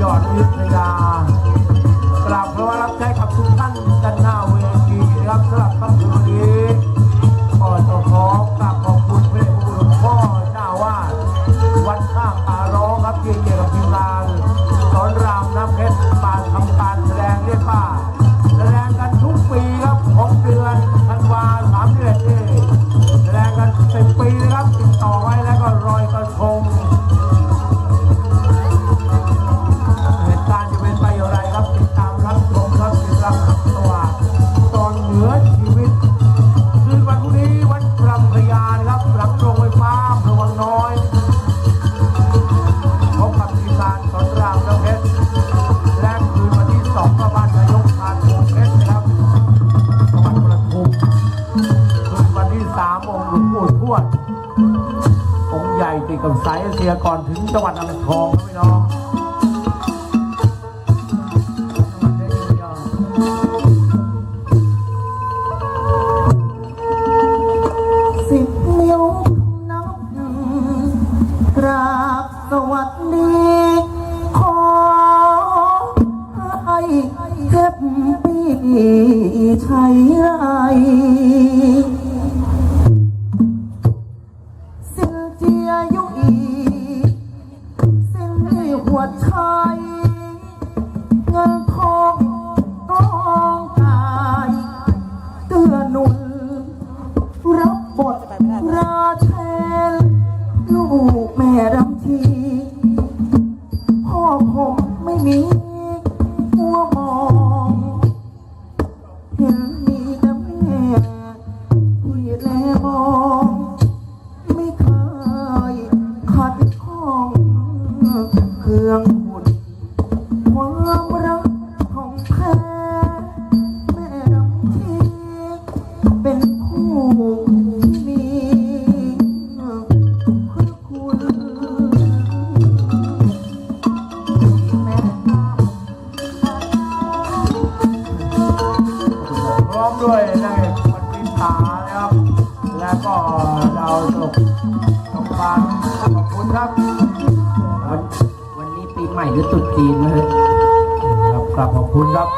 ยอดอยุธยากราบพระรับใช้กับทุกท่านกันหน้าเวทีนะครับสำหรับค่ำคืนนี้ก็ต้องขอกราบขอบคุณพระเดชพระคุณหลวงพ่อเจ้าวาดวัดท่าป่าร้องครับที่เกี่ยวกับทีมงานสอนรามน้ำเพชรมาทำการแสดงเรียกว่าแสดงกันทุกปีครับของเดือนธันวาสามเดือนนี่แสดงกันสิบปีนะครับติดต่อไว้แล้วก็รอ ติดกับสายเอเชียก่อนถึงจังหวัดอ่างทองครับพี่น้องสิบนิ้วนับกราบสวัสดีขอให้เจ็บปีชัยไร หัวใจเงินทองกองกายเตือหนุนรับบทราเชนลูกแม่รำทีพ่อผมไม่มี ความรักของแท้แม่รำทีเป็นผู้ที่มีพระคุณแม่พร้อมด้วยนายวันพิธานะครับ และก็ดาวตกสมบานขอบคุณครับ ใหม่หรือตรุษจีนนะฮะครับกราบขอบคุณครับ